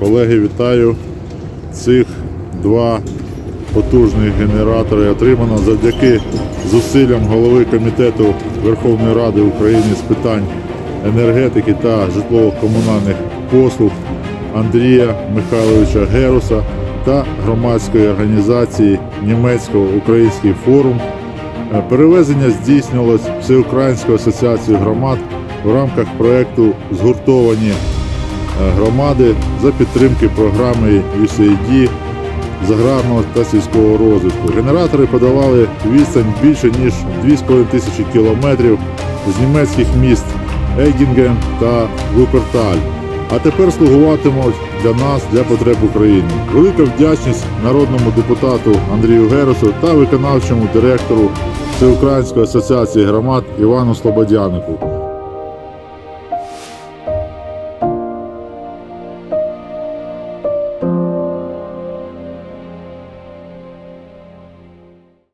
Колеги, вітаю! Цих два потужних генератори отримано завдяки зусиллям голови комітету Верховної Ради України з питань енергетики та житлово-комунальних послуг Андрія Михайловича Геруса та громадської організації Німецько-Український форум. Е, Перевезення здійснювалось Всеукраїнською асоціацією громад в рамках проєкту Згуртовані громади за підтримки програми USAID з аграрного та сільського розвитку. Генератори подавали відстань більше ніж 2,5 тисячі кілометрів з німецьких міст Ейгінген та Вуперталь. А тепер слугуватимуть для нас, для потреб України. Велика вдячність народному депутату Андрію Герусу та виконавчому директору Всеукраїнської асоціації громад Івану Слободянику.